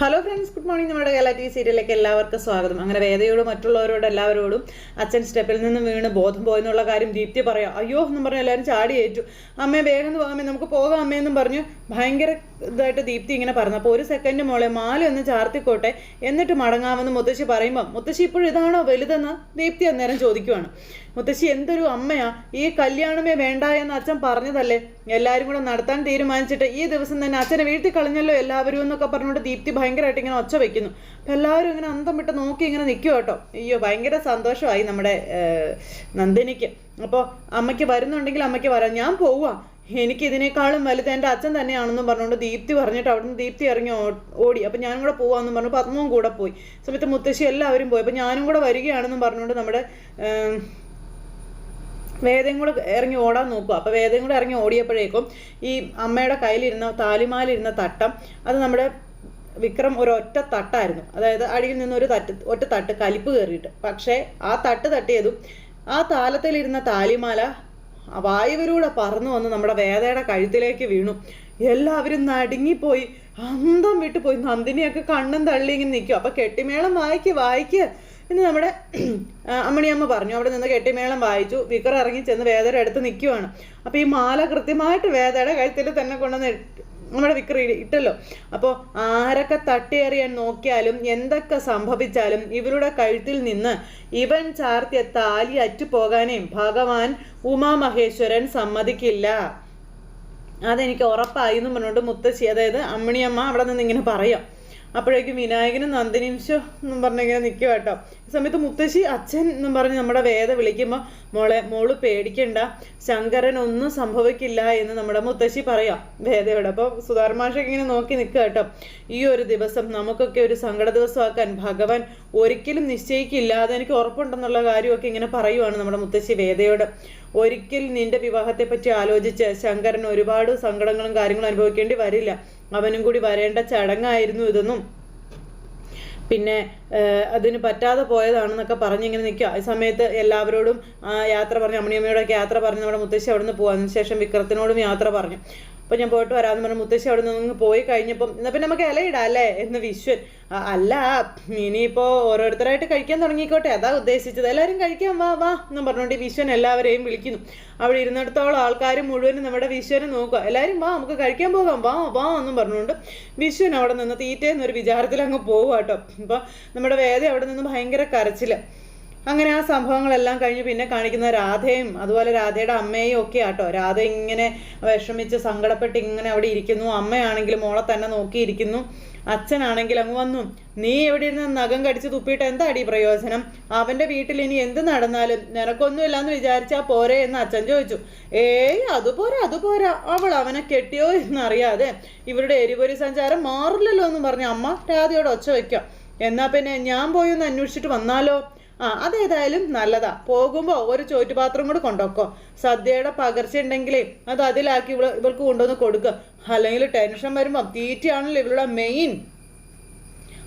Hello friends good morning നമ്മുടെ Kerala T V സീരിയലിലേക്ക് എല്ലാവർക്കും സ്വാഗതം. അങ്ങനെ വേദയോടും മറ്റുള്ളവരോട് എല്ലാവരോടും അച്ഛൻ സ്റ്റെപ്പിൽ നിന്ന് വീണ് ബോധം പോയെന്നുള്ള കാര്യം ദീപ്തി പറയാം. അയ്യോ എന്ന് പറഞ്ഞ് എല്ലാവരും ചാടിയേറ്റു. അമ്മേ വേഗം പോകാമേ നമുക്ക് പോകാം അമ്മയെന്നും പറഞ്ഞു. ഭയങ്കര ഇതായിട്ട് ദീപ്തി ഇങ്ങനെ പറഞ്ഞു. അപ്പോൾ ഒരു സെക്കൻഡ് മോളെ മാല ഒന്ന് ചാർത്തിക്കോട്ടെ. എന്നിട്ട് മടങ്ങാമെന്ന് മുത്തശ്ശി പറയുമ്പോൾ മുത്തശ്ശി ഇപ്പോഴും ഇതാണോ വലുതെന്ന്? ദീപ്തി അന്നേരം ചോദിക്കുവാണ്. മുത്തശ്ശി എന്തൊരു അമ്മയാ? ഈ കല്യാണമേ വേണ്ട എന്ന് അച്ഛൻ പറഞ്ഞതല്ലേ? എല്ലാവരും കൂടെ നടത്താൻ തീരുമാനിച്ചിട്ട് ഈ ദിവസം തന്നെ അച്ഛനെ വീഴ്ത്തി കളഞ്ഞല്ലോ എല്ലാവരും എന്നൊക്കെ പറഞ്ഞുകൊണ്ട് ദീപ്തി ഭയങ്കരമായിട്ട് ഇങ്ങനെ ഒച്ച വെക്കുന്നു. അപ്പം എല്ലാവരും ഇങ്ങനെ അന്തം വിട്ട് നോക്കി ഇങ്ങനെ നിൽക്കും കേട്ടോ. അയ്യോ ഭയങ്കര സന്തോഷമായി നമ്മുടെ നന്ദിനിക്ക്. അപ്പോൾ അമ്മയ്ക്ക് വരുന്നുണ്ടെങ്കിൽ അമ്മയ്ക്ക് വരാം. ഞാൻ പോവാ. എനിക്ക് ഇതിനേക്കാളും വലുത് എന്റെ അച്ഛൻ തന്നെയാണെന്നും പറഞ്ഞുകൊണ്ട് ദീപ്തി പറഞ്ഞിട്ട് അവിടെ നിന്ന് ദീപ്തി ഇറങ്ങി ഓടി. അപ്പം ഞാനും കൂടെ പോകാമെന്നും പറഞ്ഞു പത്മവും കൂടെ പോയി. സമയത്ത് മുത്തശ്ശി എല്ലാവരും പോയി. അപ്പം ഞാനും കൂടെ വരികയാണെന്നും പറഞ്ഞുകൊണ്ട് നമ്മുടെ വേദം കൂടെ ഇറങ്ങി ഓടാൻ നോക്കുക. അപ്പോൾ വേദയും കൂടെ ഇറങ്ങി ഓടിയപ്പോഴേക്കും ഈ അമ്മയുടെ കയ്യിലിരുന്ന താലിമാലിരുന്ന തട്ടം അത് നമ്മുടെ വിക്രം ഒരു ഒറ്റ തട്ടായിരുന്നു. അതായത് അടിയിൽ നിന്ന് ഒരു തട്ട് ഒറ്റ തട്ട് കലിപ്പ് കയറിയിട്ട്. പക്ഷേ ആ തട്ട് തട്ടിയതും ആ താലത്തിലിരുന്ന താലിമാല വായുവിലൂടെ പറന്നു വന്ന് നമ്മുടെ വേദയുടെ കഴുത്തിലേക്ക് വീണു. എല്ലാവരും നടുങ്ങിപ്പോയി. അന്തം വിട്ടു പോയി നന്ദിനിയൊക്കെ കണ്ണും തള്ളി ഇങ്ങനെ നിൽക്കും അപ്പൊ കെട്ടിമേളം വായിക്ക് വായിക്ക്. എന്ന് നമ്മുടെ അമ്മണിയമ്മ പറഞ്ഞു. അവിടെ നിന്ന് കെട്ടിമേളം വായിച്ചു. വിക്കർ ഇറങ്ങി ചെന്ന് വേദയുടെ അടുത്ത് നിൽക്കുവാണ്. അപ്പൊ ഈ മാല കൃത്യമായിട്ട് വേദയുടെ കഴുത്തിൽ തന്നെ കൊണ്ടുവന്ന് നമ്മുടെ വിക്രി ഇട്ടല്ലോ. അപ്പോൾ ആരൊക്കെ തട്ടിയെറിയാൻ നോക്കിയാലും എന്തൊക്കെ സംഭവിച്ചാലും ഇവരുടെ കഴുത്തിൽ നിന്ന് ഇവൻ ചാർത്തിയ താലി അറ്റുപോകാനേ ഭഗവാൻ ഉമാമഹേശ്വരൻ സമ്മതിക്കില്ല. അതെനിക്ക് ഉറപ്പായി എന്ന് പറഞ്ഞുകൊണ്ട് മുത്തശ്ശി അതായത് അമ്മിണിയമ്മ അവിടെ നിന്ന് ഇങ്ങനെ പറയാം. അപ്പോഴേക്കും വിനായകനും നന്ദിനിയും ശോ എന്നും പറഞ്ഞിങ്ങനെ നിൽക്കുക കേട്ടോ സമയത്ത് മുത്തശ്ശി അച്ഛൻ എന്ന് പറഞ്ഞ് നമ്മുടെ വേദ വിളിക്കുമ്പോൾ മോളെ മോൾ പേടിക്കണ്ട. ശങ്കരൻ ഒന്നും സംഭവിക്കില്ല എന്ന് നമ്മുടെ മുത്തശ്ശി പറയാം. വേദയോട്. അപ്പോൾ സുധാർമാഷൊക്കെ ഇങ്ങനെ നോക്കി നിൽക്കുക കേട്ടോ. ഈ ഒരു ദിവസം നമുക്കൊക്കെ ഒരു സങ്കട ദിവസമാക്കാൻ ഭഗവാൻ ഒരിക്കലും നിശ്ചയിക്കില്ല. അതെനിക്ക് ഉറപ്പുണ്ടെന്നുള്ള കാര്യമൊക്കെ ഇങ്ങനെ പറയുവാണ് നമ്മുടെ മുത്തശ്ശി വേദയോട്. ഒരിക്കൽ നിന്റെ വിവാഹത്തെ പറ്റി ആലോചിച്ച് ശങ്കരൻ ഒരുപാട് സങ്കടങ്ങളും കാര്യങ്ങളും അനുഭവിക്കേണ്ടി വരില്ല. അവനും കൂടി വരേണ്ട ചടങ്ങായിരുന്നു ഇതൊന്നും പിന്നെ അതിന് പറ്റാതെ പോയതാണെന്നൊക്കെ പറഞ്ഞിങ്ങനെ നിൽക്കുക ആ സമയത്ത് എല്ലാവരോടും യാത്ര പറഞ്ഞു അമ്മണിയമ്മയോടൊക്കെ യാത്ര പറഞ്ഞു നമ്മുടെ മുത്തശ്ശി അവിടെ നിന്ന് പോകാൻ ശേഷം വിക്രത്തിനോടും യാത്ര പറഞ്ഞു. അപ്പം ഞാൻ പോയിട്ട് വരാമെന്ന് പറഞ്ഞു. മുത്തശ്ശി അവിടെ നിന്ന് പോയി കഴിഞ്ഞപ്പം എന്നാൽ പിന്നെ നമുക്ക് ഇലയിടാം അല്ലേ എന്ന് വിശ്വൻ. "ആ, അല്ല ഇനിയിപ്പോൾ ഓരോരുത്തരായിട്ട് കഴിക്കാൻ തുടങ്ങിക്കോട്ടെ. അതാ ഉദ്ദേശിച്ചത്. എല്ലാവരും കഴിക്കാൻ വാ വാ എന്ന് പറഞ്ഞുകൊണ്ട് വിശ്വൻ എല്ലാവരെയും വിളിക്കുന്നു. അവിടെ ഇരുന്നിടത്തോളം ആൾക്കാർ മുഴുവനും നമ്മുടെ വിശ്വനെ നോക്കുക. എല്ലാവരും വാ നമുക്ക് കഴിക്കാൻ പോകാം. വാ വാ എന്നും പറഞ്ഞുകൊണ്ട് വിശ്വൻ അവിടെ നിന്ന് തീറ്റയെന്നൊരു വിചാരത്തിൽ അങ്ങ് പോകുക കേട്ടോ. ഇപ്പം നമ്മുടെ വേദ അവിടെ നിന്ന് ഭയങ്കര കരച്ചിൽ. അങ്ങനെ ആ സംഭവങ്ങളെല്ലാം കഴിഞ്ഞ് പിന്നെ കാണിക്കുന്ന രാധയും അതുപോലെ രാധയുടെ അമ്മയും ഒക്കെ ആട്ടോ. രാധ ഇങ്ങനെ വിഷമിച്ച് സങ്കടപ്പെട്ട് ഇങ്ങനെ അവിടെ ഇരിക്കുന്നു. അമ്മയാണെങ്കിൽ മോളെ തന്നെ നോക്കിയിരിക്കുന്നു. അച്ഛനാണെങ്കിൽ അങ്ങ് വന്നു. നീ എവിടെ ഇരുന്ന് നഖം കടിച്ച് തുപ്പിയിട്ട് എന്താടി പ്രയോജനം? അവന്റെ വീട്ടിൽ ഇനി എന്ത് നടന്നാലും നിനക്കൊന്നുമില്ലാന്ന് വിചാരിച്ചാ പോരെ എന്ന് അച്ഛൻ ചോദിച്ചു. ഏയ് അതുപോരാ അതുപോരാ അവൾ അവനെ കെട്ടിയോ എന്നറിയാതെ ഇവരുടെ എരിപൊരി സഞ്ചാരം മാറില്ലല്ലോ എന്ന് പറഞ്ഞ അമ്മ രാധയോട് ഒച്ച വയ്ക്കാം. എന്നാ പിന്നെ ഞാൻ പോയി ഒന്ന് അന്വേഷിച്ചിട്ട് വന്നാലോ? ആ അതേതായാലും നല്ലതാ. പോകുമ്പോൾ ഒരു ചോറ്റുപാത്രം കൂടെ കൊണ്ടുവക്കോ. സദ്യയുടെ പകർച്ച ഉണ്ടെങ്കിലേ അത് അതിലാക്കി ഇവൾ ഇവൾക്ക് കൊണ്ടുവന്ന് കൊടുക്കുക അല്ലെങ്കിൽ ടെൻഷൻ വരുമ്പോൾ തീറ്റയാണല്ലോ ഇവളുടെ മെയിൻ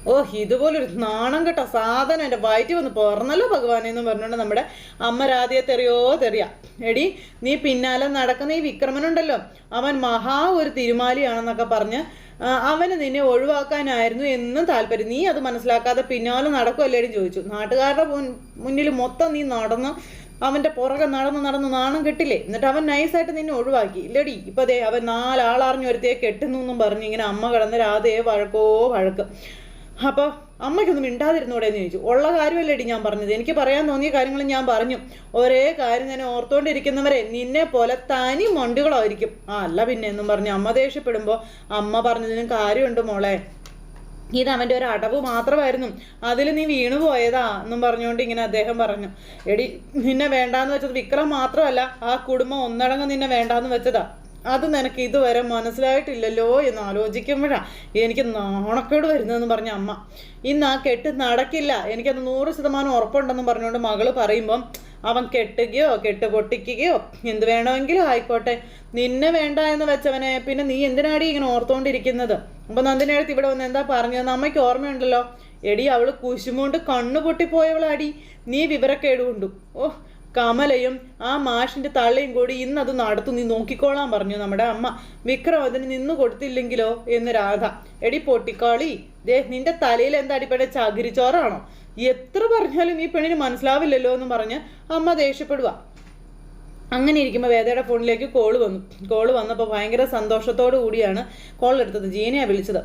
ഓ ഇതുപോലൊരു നാണം കേട്ട. സാധനം എന്റെ വയറ്റി വന്ന് പുറന്നല്ലോ ഭഗവാനെ എന്ന് പറഞ്ഞുകൊണ്ട് നമ്മുടെ അമ്മ രാധയെ തെറിയോ തെറിയ. എടി നീ പിന്നാലെ നടക്കുന്ന ഈ വിക്രമനുണ്ടല്ലോ. അവൻ മഹാ ഒരു തിരുമാലിയാണെന്നൊക്കെ പറഞ്ഞ് അവന് നിന്നെ ഒഴിവാക്കാനായിരുന്നു എന്നും താല്പര്യം. നീ അത് മനസ്സിലാക്കാതെ പിന്നാലെ നടക്കുമല്ലേടി ചോദിച്ചു. നാട്ടുകാരുടെ മുന്നിൽ മൊത്തം നീ നടന്ന് അവന്റെ പുറകെ നടന്ന് നടന്ന് നാണം കെട്ടില്ലേ? എന്നിട്ട് അവൻ നൈസായിട്ട് നിന്നെ ഒഴിവാക്കി. ഇല്ലടി ഇപ്പൊ ദേ അവൻ നാലാളറിഞ്ഞ് ഒരുത്തേ കെട്ടുന്നു എന്നും പറഞ്ഞ് ഇങ്ങനെ അമ്മ കിടന്ന് രാധയെ വഴക്കോ വഴക്ക്. അപ്പോൾ അമ്മയ്ക്കൊന്നും മിണ്ടാതിരുന്നൂടെ എന്ന് ചോദിച്ചു. ഉള്ള കാര്യമല്ലേടി ഞാൻ പറഞ്ഞത്. എനിക്ക് പറയാൻ തോന്നിയ കാര്യങ്ങൾ ഞാൻ പറഞ്ഞു. ഒരേ കാര്യം തന്നെ ഓർത്തുകൊണ്ടിരിക്കുന്നവരെ നിന്നെ പോലെ തനി മൊണ്ടുകളായിരിക്കും. ആ അല്ല പിന്നെ എന്നും പറഞ്ഞ് അമ്മ ദേഷ്യപ്പെടുമ്പോൾ അമ്മ പറഞ്ഞതിനും കാര്യമുണ്ട് മോളെ. ഇത് അവന്റെ ഒരു അടവ് മാത്രമായിരുന്നു. അതിൽ നീ വീണു പോയതാ എന്നും പറഞ്ഞുകൊണ്ട് ഇങ്ങനെ അദ്ദേഹം പറഞ്ഞു. എടി നിന്നെ വേണ്ടാന്ന് വെച്ചത് വിക്രം മാത്രമല്ല ആ കുടുംബം ഒന്നടങ്കം നിന്നെ വേണ്ടാന്ന് വെച്ചതാ. അത് നിനക്ക് ഇതുവരെ മനസ്സിലായിട്ടില്ലല്ലോ എന്ന് ആലോചിക്കുമ്പോഴാണ് എനിക്ക് നാണക്കേട് വരുന്നതെന്ന് പറഞ്ഞ അമ്മ. ഇന്ന് ആ കെട്ട് നടക്കില്ല. എനിക്കത് നൂറ് ശതമാനം ഉറപ്പുണ്ടെന്ന് പറഞ്ഞുകൊണ്ട് മകൾ പറയുമ്പം അവൻ കെട്ടുകയോ കെട്ട് പൊട്ടിക്കുകയോ എന്ത് വേണമെങ്കിലും ആയിക്കോട്ടെ. നിന്നെ വേണ്ട എന്ന് വെച്ചവനെ പിന്നെ നീ എന്തിനാടി ഇങ്ങനെ ഓർത്തുകൊണ്ടിരിക്കുന്നത് അപ്പൊ നന്ദിനടുത്ത് ഇവിടെ വന്ന് എന്താ പറഞ്ഞതെന്ന് അമ്മയ്ക്ക് ഓർമ്മയുണ്ടല്ലോ. എടി അവൾ കുശുമുണ്ട് കണ്ണു പൊട്ടിപ്പോയവളാടി നീ വിവരക്കേട് കൊണ്ടു. ഓ കമലയും ആ മാഷിന്റെ തള്ളയും കൂടി ഇന്ന് അത് നടത്തും. നീ നോക്കിക്കോളാൻ പറഞ്ഞു നമ്മുടെ അമ്മ. വിക്രം അതിന് നിന്ന് കൊടുത്തില്ലെങ്കിലോ എന്ന് രാധ. എടി പൊട്ടിക്കാളി. ദേ നിന്റെ തലയിൽ എന്താ അടിപ്പടെ ചകിരിച്ചോറാണോ എത്ര പറഞ്ഞാലും ഈ പെണ്ണിന് മനസ്സിലാവില്ലല്ലോ എന്ന് പറഞ്ഞ് അമ്മ ദേഷ്യപ്പെടുക അങ്ങനെ ഇരിക്കുമ്പോൾ വേദയുടെ ഫോണിലേക്ക് കോൾ വന്നു. കോൾ വന്നപ്പോൾ ഭയങ്കര സന്തോഷത്തോടു കൂടിയാണ് കോൾ എടുത്തത്. ജീനയാണ് വിളിച്ചത്.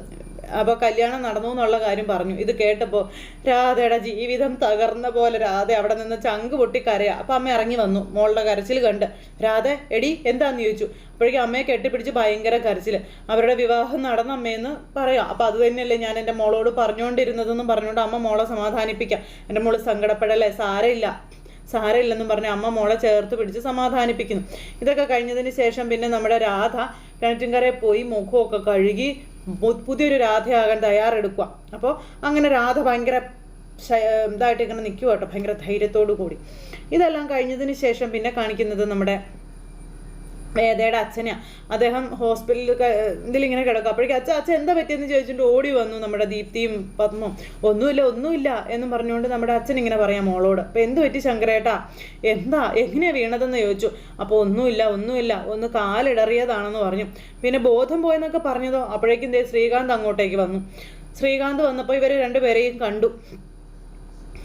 അപ്പോൾ കല്യാണം നടന്നു എന്നുള്ള കാര്യം പറഞ്ഞു. ഇത് കേട്ടപ്പോൾ രാധയുടെ ജീവിതം തകർന്ന പോലെ രാധ അവിടെ നിന്ന് ചങ്ക് പൊട്ടി കരയാ. അപ്പം അമ്മ ഇറങ്ങി വന്നു. മോളുടെ കരച്ചിൽ കണ്ട്. രാധ എടി എന്താന്ന് ചോദിച്ചു? അപ്പോഴേക്കും അമ്മയെ കെട്ടിപ്പിടിച്ച് ഭയങ്കര കരച്ചിൽ അവരുടെ വിവാഹം നടന്ന അമ്മയെന്ന് പറയാം. അപ്പോൾ അത് തന്നെയല്ലേ ഞാൻ എന്റെ മോളോട് പറഞ്ഞുകൊണ്ടിരുന്നതെന്നും പറഞ്ഞുകൊണ്ട് അമ്മ മോളെ സമാധാനിപ്പിക്കാം. എന്റെ മോൾ സങ്കടപ്പെടല്ലേ? സാരമില്ല സാരമില്ലെന്നും പറഞ്ഞ് അമ്മ മോളെ ചേർത്ത് പിടിച്ച് സമാധാനിപ്പിക്കുന്നു. ഇതൊക്കെ കഴിഞ്ഞതിന് ശേഷം പിന്നെ നമ്മുടെ രാധ കിണറ്റിൻകരയിൽ പോയി മുഖമൊക്കെ കഴുകി പുതിയൊരു രാധയാകാൻ തയ്യാറെടുക്കുക അപ്പോൾ അങ്ങനെ രാധ ഭയങ്കര ഇതായിട്ട് ഇങ്ങനെ നിൽക്കുക കേട്ടോ. ഭയങ്കര ധൈര്യത്തോടു കൂടി. ഇതെല്ലാം കഴിഞ്ഞതിന് ശേഷം പിന്നെ കാണിക്കുന്നത് നമ്മുടെ വേദയുടെ അച്ഛനെയാണ് അദ്ദേഹം ഹോസ്പിറ്റലിൽ ഇതിലിങ്ങനെ കിടക്കും. അപ്പോഴേക്കും അച്ഛൻ അച്ഛൻ എന്താ പറ്റിയെന്ന് ചോദിച്ചിട്ട് ഓടി വന്നു നമ്മുടെ ദീപ്തിയും പത്മവും. ഒന്നുമില്ല ഒന്നുമില്ല എന്നും പറഞ്ഞുകൊണ്ട് നമ്മുടെ അച്ഛൻ ഇങ്ങനെ പറയാം മോളോട്. അപ്പം എന്ത് പറ്റി ശങ്കരേട്ടാ? എന്താ എങ്ങനെയാണ് വീണതെന്ന് ചോദിച്ചു. അപ്പോൾ ഒന്നുമില്ല ഒന്നുമില്ല ഒന്ന് കാലിടറിയതാണെന്ന് പറഞ്ഞു. പിന്നെ ബോധം പോയെന്നൊക്കെ പറഞ്ഞതോ? അപ്പോഴേക്കും ദേ ശ്രീകാന്ത് അങ്ങോട്ടേക്ക് വന്നു. ശ്രീകാന്ത് വന്നപ്പോൾ ഇവർ രണ്ടുപേരെയും കണ്ടു.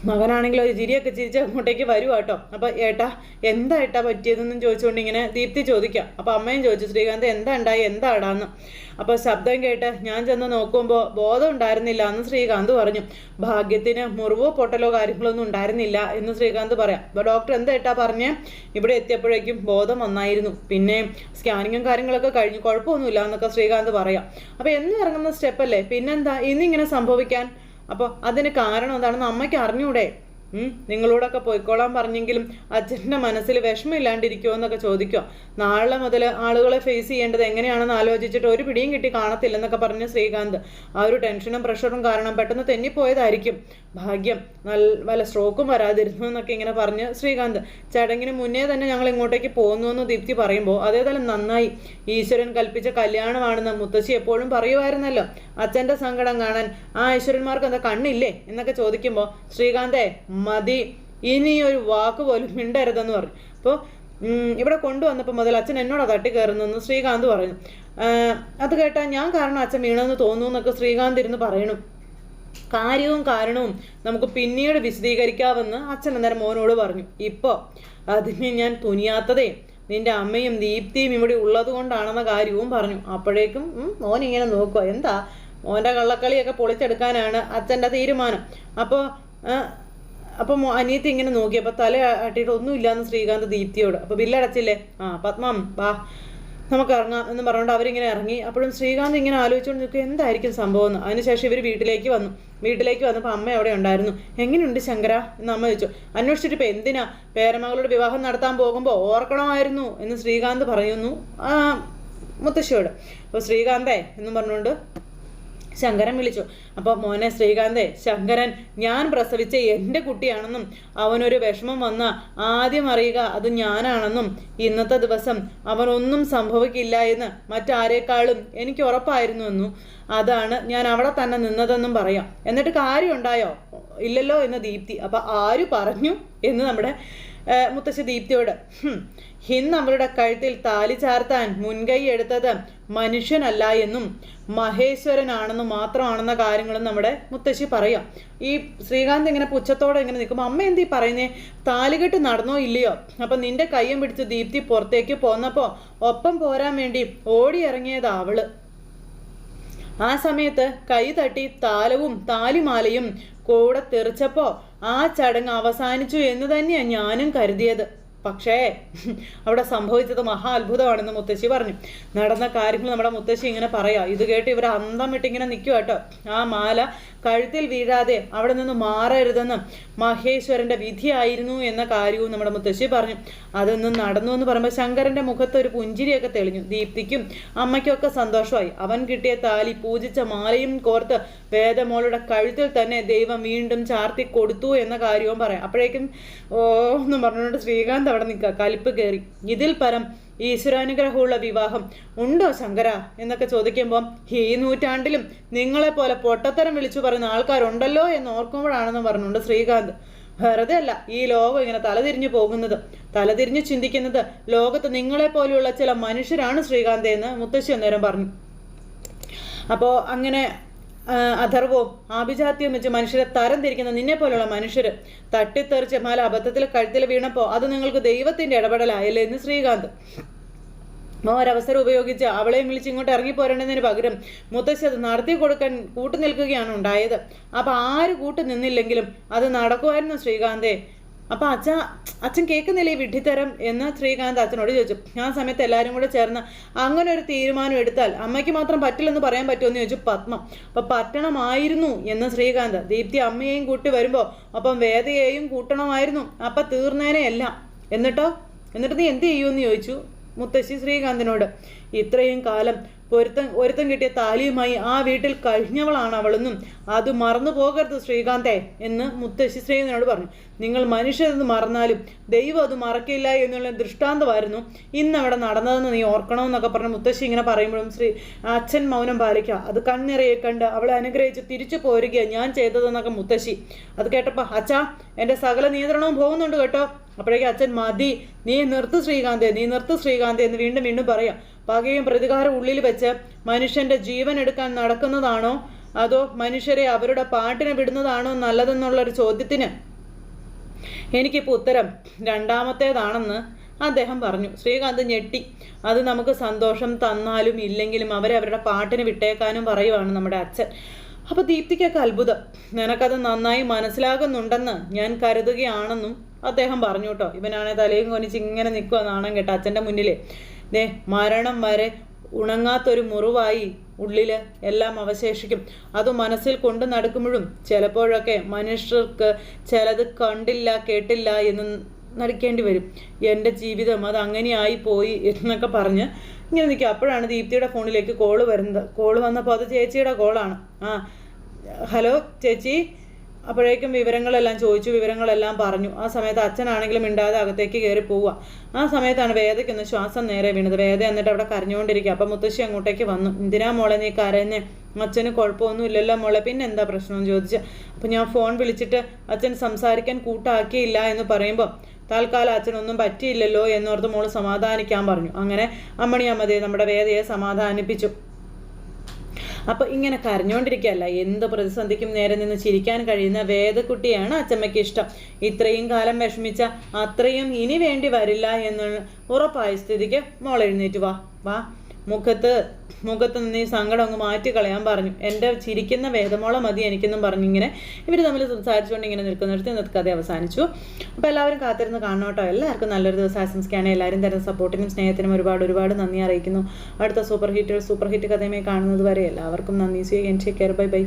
മകനാണെങ്കിൽ ഒരു ചിരിയൊക്കെ ചിരിച്ച് അങ്ങോട്ടേക്ക് വരുവാ കേട്ടോ. അപ്പൊ ഏട്ടാ എന്താ ഏട്ടാ പറ്റിയതെന്നും ചോദിച്ചുകൊണ്ട് ഇങ്ങനെ ദീപ്തി ചോദിക്കാം. അപ്പോൾ അമ്മയും ചോദിച്ചു ശ്രീകാന്ത് എന്താ ഉണ്ടായി? എന്താടാന്ന്? അപ്പോൾ ശബ്ദം കേട്ട് ഞാൻ ചെന്ന് നോക്കുമ്പോൾ ബോധം ഉണ്ടായിരുന്നില്ല എന്ന് ശ്രീകാന്ത് പറഞ്ഞു. ഭാഗ്യത്തിന് മുറിവോ പൊട്ടലോ കാര്യങ്ങളൊന്നും ഉണ്ടായിരുന്നില്ല എന്ന് ശ്രീകാന്ത് പറയാം. അപ്പൊ ഡോക്ടർ എന്താ ഏട്ടാ പറഞ്ഞേ? ഇവിടെ എത്തിയപ്പോഴേക്കും ബോധം വന്നായിരുന്നു. പിന്നെ സ്കാനിങ്ങും കാര്യങ്ങളൊക്കെ കഴിഞ്ഞു കുഴപ്പമൊന്നുമില്ല എന്നൊക്കെ ശ്രീകാന്ത് പറയാം. അപ്പൊ എന്ന് ഇറങ്ങുന്ന സ്റ്റെപ്പല്ലേ? പിന്നെന്താ? ഇന്നിങ്ങനെ സംഭവിക്കാൻ അപ്പോൾ അതിന് കാരണം എന്താണെന്ന് അമ്മയ്ക്ക് അറിഞ്ഞൂടെ? നിങ്ങളോടൊക്കെ പോയിക്കോളാൻ പറഞ്ഞെങ്കിലും അച്ഛന്റെ മനസ്സിൽ വിഷമമില്ലാണ്ടിരിക്കുമോ എന്നൊക്കെ ചോദിക്കുക നാളെ മുതൽ ആളുകളെ ഫേസ് ചെയ്യേണ്ടത് എങ്ങനെയാണെന്ന് ആലോചിച്ചിട്ട് ഒരു പിടിയും കിട്ടി കാണത്തില്ലെന്നൊക്കെ പറഞ്ഞ ശ്രീകാന്ത്. ആ ഒരു ടെൻഷനും പ്രഷറും കാരണം പെട്ടെന്ന് തെന്നിപ്പോയതായിരിക്കും. ഭാഗ്യം നല്ല വല്ല സ്ട്രോക്കും വരാതിരുന്നു എന്നൊക്കെ ഇങ്ങനെ പറഞ്ഞ് ശ്രീകാന്ത്. ചടങ്ങിന് മുന്നേ തന്നെ ഞങ്ങൾ ഇങ്ങോട്ടേക്ക് പോകുന്നു എന്ന് ദീപ്തി പറയുമ്പോൾ അതേതായാലും നന്നായി. ഈശ്വരൻ കൽപ്പിച്ച കല്യാണമാണെന്ന് മുത്തശ്ശി എപ്പോഴും പറയുമായിരുന്നല്ലോ അച്ഛന്റെ സങ്കടം കാണാൻ ആ ഈശ്വരന്മാർക്ക് എന്താ കണ്ണില്ലേ എന്നൊക്കെ ചോദിക്കുമ്പോൾ ശ്രീകാന്തേ മതി. ഇനി ഒരു വാക്ക് പോലും മിണ്ടരുതെന്ന് പറഞ്ഞു. അപ്പോൾ ഇവിടെ കൊണ്ടുവന്നപ്പോൾ മുതൽ അച്ഛൻ എന്നോടാ തട്ടി കയറുന്നെന്ന് ശ്രീകാന്ത് പറഞ്ഞു അത് കേട്ടാൽ ഞാൻ കാരണം അച്ഛൻ വീണെന്ന് തോന്നുന്നു എന്നൊക്കെ ശ്രീകാന്ത് ഇരുന്ന് പറയണു. കാര്യവും കാരണവും നമുക്ക് പിന്നീട് വിശദീകരിക്കാമെന്ന് അച്ഛൻ അന്നേരം മോനോട് പറഞ്ഞു. ഇപ്പോൾ അതിന് ഞാൻ തുനിയാത്തതേ. നിന്റെ അമ്മയും ദീപ്തിയും ഇവിടെ ഉള്ളത് കൊണ്ടാണെന്ന കാര്യവും പറഞ്ഞു. അപ്പോഴേക്കും മോൻ ഇങ്ങനെ നോക്കുക എന്താ? മോന്റെ കള്ളക്കളിയൊക്കെ പൊളിച്ചെടുക്കാനാണ് അച്ഛന്റെ തീരുമാനം. അപ്പോൾ അപ്പോൾ മോ അനിയത്തി ഇങ്ങനെ നോക്കി. അപ്പൊ തല ആട്ടിയിട്ട് ഒന്നുമില്ലാന്ന് ശ്രീകാന്ത് ദീപ്തിയോട്. അപ്പോൾ ബില്ലടച്ചില്ലേ ആ പത്മം വാ. നമുക്ക് ഇറങ്ങാം എന്ന് പറഞ്ഞുകൊണ്ട് അവരിങ്ങനെ ഇറങ്ങി. അപ്പോഴും ശ്രീകാന്ത് ഇങ്ങനെ ആലോചിച്ചുകൊണ്ട് നിൽക്കും എന്തായിരിക്കും സംഭവം എന്ന്. അതിനുശേഷം ഇവർ വീട്ടിലേക്ക് വന്നു. വീട്ടിലേക്ക് വന്നപ്പോൾ അമ്മ അവിടെ ഉണ്ടായിരുന്നു. എങ്ങനെയുണ്ട് ശങ്കര? എന്ന് അമ്മ ചോദിച്ചു. അന്വേഷിച്ചിട്ട് ഇപ്പം എന്തിനാ? പേരമകളുടെ വിവാഹം നടത്താൻ പോകുമ്പോൾ ഓർക്കണമായിരുന്നു എന്ന് ശ്രീകാന്ത് പറയുന്നു മുത്തശ്ശിയോട്. അപ്പോൾ ശ്രീകാന്തേ എന്നും പറഞ്ഞുകൊണ്ട് ശങ്കരൻ വിളിച്ചു. അപ്പോൾ മോനെ ശ്രീകാന്തേ ശങ്കരൻ ഞാൻ പ്രസവിച്ച എന്റെ കുട്ടിയാണെന്നും അവനൊരു വിഷമം വന്ന ആദ്യം അറിയുക അത് ഞാനാണെന്നും ഇന്നത്തെ ദിവസം അവനൊന്നും സംഭവിക്കില്ല എന്ന് മറ്റാരേക്കാളും എനിക്ക് ഉറപ്പായിരുന്നു എന്നും അതാണ് ഞാൻ അവിടെ തന്നെ നിന്നതെന്നും പറയാം. എന്നിട്ട് കാര്യം ഉണ്ടായോ ഇല്ലല്ലോ എന്ന് ദീപ്തി. അപ്പം ആര് പറഞ്ഞു എന്ന് നമ്മുടെ മുത്തശ്ശി ദീപ്തിയോട് ഹിന്ന് അവരുടെ കഴുത്തിൽ താലി ചാർത്താൻ മുൻകൈ എടുത്തത് മനുഷ്യനല്ല എന്നും മഹേശ്വരനാണെന്നും മാത്രമാണെന്ന കാര്യങ്ങളും നമ്മുടെ മുത്തശ്ശി പറയാം. ഈ ശ്രീകാന്ത് ഇങ്ങനെ പുച്ഛത്തോടെ ഇങ്ങനെ നിൽക്കുമ്പോൾ അമ്മ എന്തീ പറയുന്നേ? താലികെട്ട് നടന്നോ ഇല്ലയോ? അപ്പം നിന്റെ കയ്യും പിടിച്ച് ദീപ്തി പുറത്തേക്ക് പോന്നപ്പോൾ ഒപ്പം പോരാൻ വേണ്ടി ഓടി ഇറങ്ങിയതാ അവൾ. ആ സമയത്ത് കൈ തട്ടി താലവും താലിമാലയും കൂടെ തെറിച്ചപ്പോ ആ ചടങ്ങ് അവസാനിച്ചു എന്ന് തന്നെയാണ് ഞാനും കരുതിയത്. പക്ഷേ അവിടെ സംഭവിച്ചത് മഹാ അത്ഭുതമാണെന്ന് മുത്തശ്ശി പറഞ്ഞു. നടന്ന കാര്യങ്ങൾ നമ്മുടെ മുത്തശ്ശി ഇങ്ങനെ പറയാ. ഇത് കേട്ട് ഇവർ അന്തം വിട്ട് ഇങ്ങനെ നിൽക്കുക കേട്ടോ ആ മാല കഴുത്തിൽ വീഴാതെ അവിടെ നിന്ന് മാറരുതെന്ന് മഹേശ്വരന്റെ വിധിയായിരുന്നു എന്ന കാര്യവും നമ്മുടെ മുത്തശ്ശി പറഞ്ഞു. അതൊന്നും നടന്നു എന്ന് പറയുമ്പോൾ ശങ്കരന്റെ മുഖത്ത് ഒരു പുഞ്ചിരിയൊക്കെ തെളിഞ്ഞു. ദീപ്തിക്കും അമ്മയ്ക്കൊക്കെ സന്തോഷമായി. അവൻ കിട്ടിയ താലി പൂജിച്ച മാലയും കോർത്ത് വേദമോളുടെ കഴുത്തിൽ തന്നെ ദൈവം വീണ്ടും ചാർത്തി കൊടുത്തു എന്ന കാര്യവും പറയാം. അപ്പോഴേക്കും ഓ എന്ന് പറഞ്ഞുകൊണ്ട് ശ്രീകാന്ത് അവിടെ നിൽക്കുക. കലിപ്പ് കയറി. ഇതിൽ പരം ഈശ്വരാനുഗ്രഹമുള്ള വിവാഹം ഉണ്ടോ ശങ്കര? എന്നൊക്കെ ചോദിക്കുമ്പോൾ ഈ നൂറ്റാണ്ടിലും നിങ്ങളെപ്പോലെ പൊട്ടത്തരം വിളിച്ചു പറയുന്ന ആൾക്കാരുണ്ടല്ലോ എന്ന് ഓർക്കുമ്പോഴാണെന്ന് പറഞ്ഞുകൊണ്ട് ശ്രീകാന്ത്. വെറുതെ അല്ല ഈ ലോകം ഇങ്ങനെ തലതിരിഞ്ഞു പോകുന്നത്. തലതിരിഞ്ഞ് ചിന്തിക്കുന്നത് ലോകത്ത് നിങ്ങളെ പോലെയുള്ള ചില മനുഷ്യരാണ് ശ്രീകാന്ത് എന്ന് മുത്തശ്ശി അന്നേരം പറഞ്ഞു. അപ്പോൾ അങ്ങനെ അഥർവവും ആഭിജാത്യവും വെച്ച് മനുഷ്യരെ തരം തിരിക്കുന്ന നിന്നെ പോലുള്ള മനുഷ്യർ തട്ടിത്തെറിച്ച് മാല അബദ്ധത്തിൽ കഴുത്തിൽ വീണപ്പോൾ അത് നിങ്ങൾക്ക് ദൈവത്തിന്റെ ഇടപെടലായല്ലേ എന്ന് ശ്രീകാന്ത്. ഒരവസരം ഉപയോഗിച്ച് അവളെയും വിളിച്ച് ഇങ്ങോട്ട് ഇറങ്ങിപ്പോരേണ്ടതിന് പകരം മുത്തശ്ശി അത് നടത്തി കൊടുക്കാൻ കൂട്ടു നിൽക്കുകയാണ് ഉണ്ടായത്. അപ്പൊ ആര് കൂട്ടു നിന്നില്ലെങ്കിലും അത് നടക്കുമായിരുന്നു ശ്രീകാന്തേ. അപ്പൊ അച്ഛ അച്ഛൻ കേൾക്കുന്നില്ലേ വിഡ്ഢിത്തരം എന്ന് ശ്രീകാന്ത് അച്ഛനോട് ചോദിച്ചു. ആ സമയത്ത് എല്ലാവരും കൂടെ ചേർന്ന് അങ്ങനെ ഒരു തീരുമാനം എടുത്താൽ അമ്മയ്ക്ക് മാത്രം പറ്റില്ലെന്ന് പറയാൻ പറ്റുമെന്ന് ചോദിച്ചു പത്മ. അപ്പൊ പറ്റണമായിരുന്നു എന്ന് ശ്രീകാന്ത്. ദീപ്തി അമ്മയെയും കൂട്ടി വരുമ്പോ അപ്പം വേദയെയും കൂട്ടണമായിരുന്നു. അപ്പൊ തീർന്നേനെ എല്ലാം എന്നിട്ടോ? എന്നിട്ട് നീ എന്ത് ചെയ്യുമെന്ന് ചോദിച്ചു മുത്തശ്ശി ശ്രീകാന്തിനോട്. ഇത്രയും കാലം പൊരുത്തം ഒരുത്തം കിട്ടിയ താലിയുമായി ആ വീട്ടിൽ കഴിഞ്ഞവളാണ് അവളെന്നും അത് മറന്നു പോകരുത് ശ്രീകാന്തേ എന്ന് മുത്തശ്ശി ശ്രീകാന്തനോട് പറഞ്ഞു. നിങ്ങൾ മനുഷ്യരെന്ന് മറന്നാലും ദൈവം അത് മറക്കില്ല എന്നുള്ള ദൃഷ്ടാന്തമായിരുന്നു ഇന്ന് അവിടെ നടന്നതെന്ന് നീ ഓർക്കണമെന്നൊക്കെ പറഞ്ഞ് മുത്തശ്ശി ഇങ്ങനെ പറയുമ്പോഴും ശ്രീ അച്ഛൻ മൗനം പാലിക്കുക. അത് കണ്ണിറയെ കണ്ട് അവളെ അനുഗ്രഹിച്ച് തിരിച്ചു പോരുക ഞാൻ ചെയ്തതെന്നൊക്കെ മുത്തശ്ശി. അത് കേട്ടപ്പോൾ അച്ഛാ എന്റെ സകല നിയന്ത്രണവും പോകുന്നുണ്ട് കേട്ടോ. അപ്പോഴേക്കും അച്ഛൻ മതി നീ നിർത്ത് ശ്രീകാന്തേ നീ നിർത്ത് ശ്രീകാന്തേ എന്ന് വീണ്ടും വീണ്ടും പറയാം. പകയും പ്രതികാരം ഉള്ളിൽ വെച്ച് മനുഷ്യന്റെ ജീവൻ എടുക്കാൻ നടക്കുന്നതാണോ? അതോ മനുഷ്യരെ അവരുടെ പാട്ടിനെ വിടുന്നതാണോ നല്ലതെന്നുള്ളൊരു ചോദ്യത്തിന്? എനിക്കിപ്പോൾ ഉത്തരം രണ്ടാമത്തേതാണെന്ന് അദ്ദേഹം പറഞ്ഞു. ശ്രീകാന്ത് ഞെട്ടി. അത് നമുക്ക് സന്തോഷം തന്നാലും ഇല്ലെങ്കിലും അവരെ അവരുടെ പാട്ടിന് വിട്ടേക്കാനും പറയുവാണ് നമ്മുടെ അച്ഛൻ. അപ്പോൾ ദീപ്തിക്കൊക്കെ അത്ഭുതം. നിനക്കത് നന്നായി മനസ്സിലാകുന്നുണ്ടെന്ന് ഞാൻ കരുതുകയാണെന്നും അദ്ദേഹം പറഞ്ഞു കേട്ടോ. ഇവനാണെ തലയും കൊനിച്ച് ഇങ്ങനെ നിൽക്കുക നാണം കേട്ടോ അച്ഛന്റെ മുന്നിൽ ദേ മരണം വരെ ഉണങ്ങാത്തൊരു മുറിവായി ഉള്ളിൽ എല്ലാം അവശേഷിക്കും. അത് മനസ്സിൽ കൊണ്ടു നടക്കുമ്പോഴും ചിലപ്പോഴൊക്കെ മനുഷ്യർക്ക് ചിലത് കണ്ടില്ല കേട്ടില്ല എന്ന് നടിക്കേണ്ടി വരും. എന്റെ ജീവിതം അത് അങ്ങനെയായി പോയി എന്നൊക്കെ പറഞ്ഞ് ഇങ്ങനെ നിൽക്കുക അപ്പോഴാണ് ദീപ്തിയുടെ ഫോണിലേക്ക് കോൾ വരുന്നത്. കോൾ വന്നപ്പോൾ അത് ചേച്ചിയുടെ കോളാണ്. ആ ഹലോ ചേച്ചി? അപ്പോഴേക്കും വിവരങ്ങളെല്ലാം ചോദിച്ചു വിവരങ്ങളെല്ലാം പറഞ്ഞു. ആ സമയത്ത് അച്ഛനാണെങ്കിലും മിണ്ടാതെ അകത്തേക്ക് കയറി പോവുക. ആ സമയത്താണ് വേദയ്ക്കൊന്ന് ശ്വാസം നേരെ വീണത്. വേദ എന്നിട്ട് അവിടെ കരഞ്ഞുകൊണ്ടിരിക്കുക. അപ്പം മുത്തശ്ശി അങ്ങോട്ടേക്ക് വന്നു. എന്തിനാ മോളെ നീ കരഞ്ഞ് അച്ഛന് കുഴപ്പമൊന്നും ഇല്ലല്ലോ മോളെ. പിന്നെ എന്താ പ്രശ്നം? ചോദിച്ചു. അപ്പം ഞാൻ ഫോൺ വിളിച്ചിട്ട് അച്ഛൻ സംസാരിക്കാൻ കൂട്ടാക്കിയില്ല എന്ന് പറയുമ്പോൾ തൽക്കാലം അച്ഛനൊന്നും പറ്റിയില്ലല്ലോ എന്നോർത്ത് മോൾ സമാധാനിക്കാൻ പറഞ്ഞു. അങ്ങനെ അമ്മണിയമ്മതേ നമ്മുടെ വേദയെ സമാധാനിപ്പിച്ചു. അപ്പൊ ഇങ്ങനെ കരഞ്ഞുകൊണ്ടിരിക്കുകയല്ല എന്ത് പ്രതിസന്ധിക്കും നേരെ നിന്ന് ചിരിക്കാൻ കഴിയുന്ന വേദക്കുട്ടിയാണ് അച്ചമ്മയ്ക്ക് ഇഷ്ടം. ഇത്രയും കാലം വിഷമിച്ച അത്രയും ഇനി വേണ്ടി വരില്ല എന്ന് ഉറപ്പായ സ്ഥിതിക്ക് മോൾ എഴുന്നേറ്റ് വാ. വാ. മുഖത്ത് മുഖത്ത് നിന്ന് ഈ സങ്കടം അങ്ങ് മാറ്റി കളയാൻ പറഞ്ഞു. എന്റെ ചിരിക്കുന്ന വേദമോളം മതി എനിക്കെന്നും പറഞ്ഞു ഇങ്ങനെ ഇവർ തമ്മിൽ സംസാരിച്ചുകൊണ്ട് ഇങ്ങനെ നിൽക്കുന്നിടത്ത് ഇന്നത്തെ കഥ അവസാനിച്ചു. അപ്പോൾ എല്ലാവരും കാത്തിരുന്ന് കാണണോട്ടോ എല്ലാവർക്കും നല്ലൊരു ദിവസം ആശംസിക്കുകയാണ്. എല്ലാവരും തരുന്ന സപ്പോർട്ടിനും സ്നേഹത്തിനും ഒരുപാട് ഒരുപാട് നന്ദി അറിയിക്കുന്നു. അടുത്ത സൂപ്പർ ഹിറ്റ് സൂപ്പർ ഹിറ്റ് കഥയുമായി കാണുന്നത് വരെ എല്ലാവർക്കും നന്ദി. സ്വീകരിക്കാൻ കെയർ ബൈ ബൈ